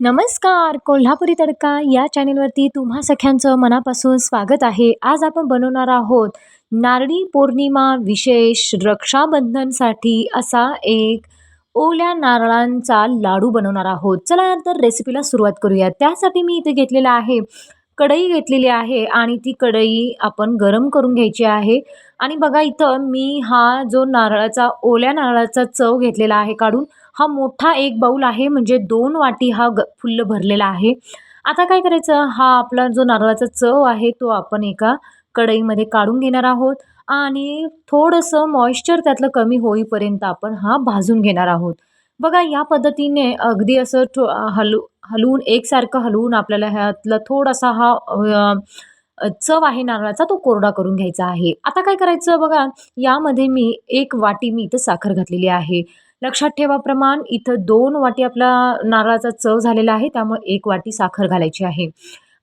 नमस्कार कोल्हापुरी तडका या चॅनेलवरती तुम्हा सख्यांचं मनापासून स्वागत आहे. आज आपण बनवणार आहोत नारळी पौर्णिमा विशेष रक्षाबंधनसाठी असा एक ओल्या नारळांचा लाडू बनवणार आहोत. चला तर रेसिपीला सुरुवात करूया त्यासाठी मी इथे घेतलेला आहे कढई घेतलेली आहे आणि ती कढई आपण गरम करून घ्यायची आहे. आणि बघा इथं मी हा जो नारळाचा ओल्या नारळाचा चव घेतलेला आहे काढून हा मोठा एक बाऊल आहे म्हणजे दोन वाटी हा ग फुल्ल भरलेला आहे. आता काय करायचं? हा आपला जो नारळाचा चव आहे तो आपण एका कढईमध्ये काढून घेणार आहोत आणि थोडंसं मॉइश्चर त्यातलं कमी होईपर्यंत आपण हा भाजून घेणार आहोत. बघा या पद्धतीने अगदी असं ठो हलू हलवून एकसारखं हलवून आपल्याला ह्यातला थोडासा हा चव आहे नारळाचा तो कोरडा करून घ्यायचा आहे. आता काय करायचं बघा यामध्ये मी एक वाटी मी इथं साखर घातलेली आहे. लक्षात ठेवा प्रमाण इथं दोन वाटी आपला नारळाचा चव झालेला आहे त्यामुळे एक वाटी साखर घालायची आहे.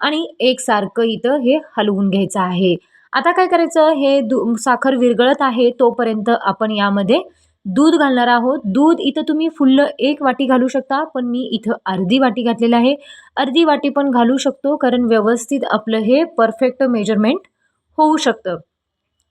आणि एकसारखं इथं हे हलवून घ्यायचं आहे. आता काय करायचं हे दु साखर विरगळत आहे तोपर्यंत आपण यामध्ये दूध घालणार आहोत. दूध इथं तुम्ही फुल्ल एक वाटी घालू शकता पण मी इथं अर्धी वाटी घातलेलं आहे. अर्धी वाटी पण घालू शकतो कारण व्यवस्थित आपलं हे परफेक्ट मेजरमेंट होऊ शकतं.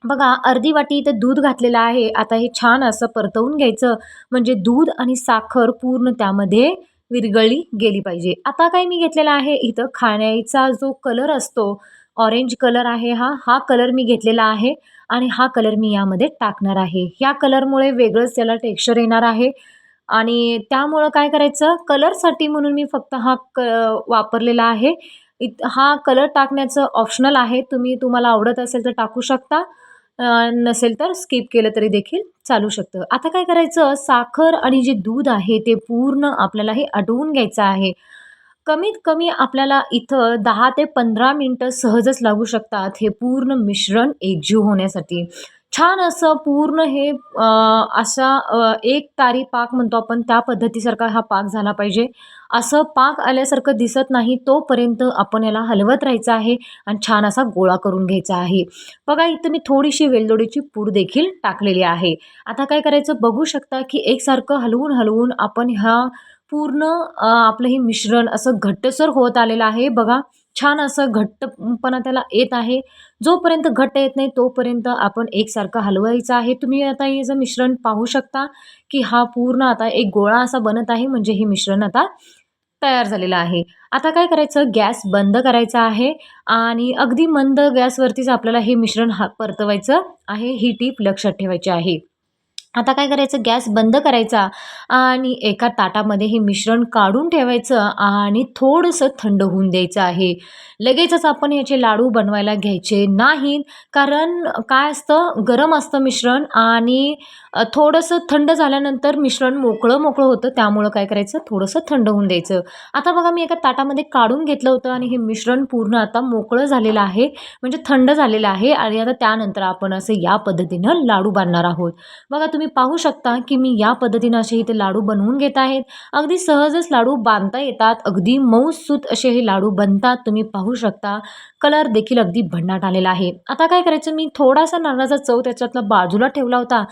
बघा अर्धी वाटी इथं दूध घातलेलं आहे. आता हे छान असं परतवून घ्यायचं. म्हणजे दूध आणि साखर पूर्ण त्यामध्ये विरगळली गेली पाहिजे. आता काय मी घेतलेला आहे? इथं खाण्याचा जो कलर असतो ऑरेंज कलर आहे हा हा कलर मी घेतलेला आहे आणि हा कलर मी यामध्ये टाकणार आहे. ह्या कलरमुळे वेगळंच त्याला टेक्स्चर येणार आहे. आणि त्यामुळं काय करायचं? कलरसाठी म्हणून मी फक्त हा क वापरलेला आहे. इत हा कलर टाकण्याचं ऑप्शनल आहे. तुम्ही तुम्हाला आवडत असेल तर टाकू शकता. नसेल तर स्किप केलं तरी देखील चालू शकतं. आता काय करायचं? साखर आणि जे दूध आहे ते पूर्ण आपल्याला हे आटवून घ्यायचं आहे. कमीत कमी आपल्याला इथं दहा ते पंधरा मिनटं सहजच लागू शकतात हे पूर्ण मिश्रण एकजीव होण्यासाठी. छान असं पूर्ण हे असा एक तारी पाक म्हणतो आपण त्या पद्धतीसारखा हा पाक झाला पाहिजे. असं पाक आल्यासारखं दिसत नाही तोपर्यंत आपण याला हलवत राहायचं आहे आणि छान असा गोळा करून घ्यायचा आहे. बघा इथं मी थोडीशी वेलदोडीची पूड देखील टाकलेली आहे. आता काय करायचं? बघू शकता की एकसारखं हलवून हलवून आपण ह्या पूर्ण आपलं हे मिश्रण असं घट्टसर होत आलेलं आहे. बघा छान असं घट्टपणा त्याला येत आहे. जोपर्यंत घट्ट येत नाही तोपर्यंत आपण एकसारखं हलवायचं आहे. तुम्ही आता हे जर मिश्रण पाहू शकता की हा पूर्ण आता एक गोळा असा बनत आहे म्हणजे हे मिश्रण आता तयार झालेलं आहे. आता काय करायचं? गॅस बंद करायचा आहे आणि अगदी मंद गॅसवरतीच आपल्याला हे मिश्रण हा परतवायचं आहे. ही टीप लक्षात ठेवायची आहे. आता काय करायचं? गॅस बंद करायचा आणि एका ताटामध्ये हे मिश्रण काढून ठेवायचं आणि थोडंसं थंड होऊन द्यायचं आहे. लगेचच आपण ह्याचे लाडू बनवायला घ्यायचे नाहीत कारण काय असतं? गरम असतं मिश्रण आणि थोडंसं थंड झाल्यानंतर मिश्रण मोकळं मोकळं होतं. त्यामुळं काय करायचं? थोडंसं थंड होऊन द्यायचं. आता बघा मी एका ताटामध्ये काढून घेतलं होतं आणि हे मिश्रण पूर्ण आता मोकळं झालेलं आहे. म्हणजे थंड झालेलं आहे आणि आता त्यानंतर आपण असं या पद्धतीनं लाडू बांधणार आहोत. बघा तुम्ही तुम्ही पाहू शकता की मी या पद्धतीनं असे इथे लाडू बनवून घेत आहेत. अगदी सहजच लाडू बांधता येतात. अगदी मऊसूत असे हे लाडू बनतात. तुम्ही पाहू शकता. कलर देखील अगदी भन्नाट आलेला आहे. आता काय करायचं? मी थोडासा नारळाचा चव त्याच्यातला बाजूला ठेवला होता.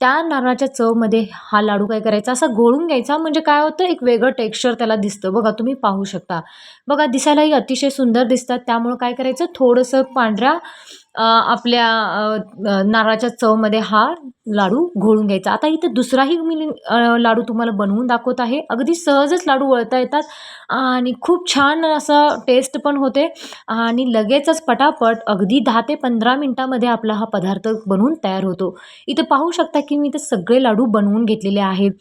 त्या नारळाच्या चवमध्ये हा लाडू काय करायचा? असा गोळून घ्यायचा. म्हणजे काय होतं? एक वेगळं टेक्स्चर त्याला दिसतं. बघा तुम्ही पाहू शकता. बघा दिसायलाही अतिशय सुंदर दिसतात. त्यामुळं काय करायचं? थोडंसं पांढऱ्या आपल्या नारळाच्या चवमध्ये हा लाडू घोळून घ्यायचा. आता इथे दुसराही मी लाडू तुम्हाला बनवून दाखवत आहे. अगदी सहजच लाडू वळता येतात आणि खूप छान असं टेस्ट पण होते आणि लगेचच पटापट अगदी दहा ते पंधरा मिनटामध्ये आपला हा पदार्थ बनवून तयार होतो. इथे पाहू शकता की मी इथे सगळे लाडू बनवून घेतलेले आहेत.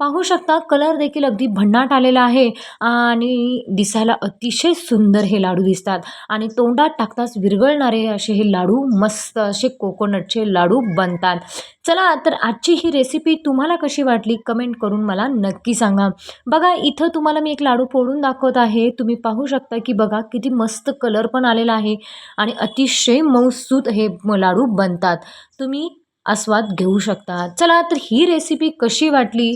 पाहू शकता कलर देखील अगदी भन्नाट आलेला आहे आणि दिसायला अतिशय सुंदर हे लाडू दिसतात आणि तोंडात टाकताच विरघळणारे असे हे लाडू मस्त असे कोकोनटचे लाडू बनतात. चला तर आजची ही रेसिपी तुम्हाला कशी वाटली? कमेंट करून मला नक्की सांगा. बघा इथं तुम्हाला मी एक लाडू फोडून दाखवत आहे. तुम्ही पाहू शकता की बघा किती मस्त कलर पण आलेला आहे आणि अतिशय मऊसूत हे लाडू बनतात. तुम्ही आस्वाद घेऊ शकता चला तर ही रेसिपी कशी वाटली?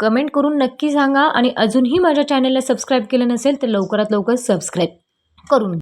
कमेंट करून नक्की सांगा आणि अजूनही माझ्या चॅनलला सबस्क्राईब केलं नसेल तर लवकरात लवकर सबस्क्राईब करून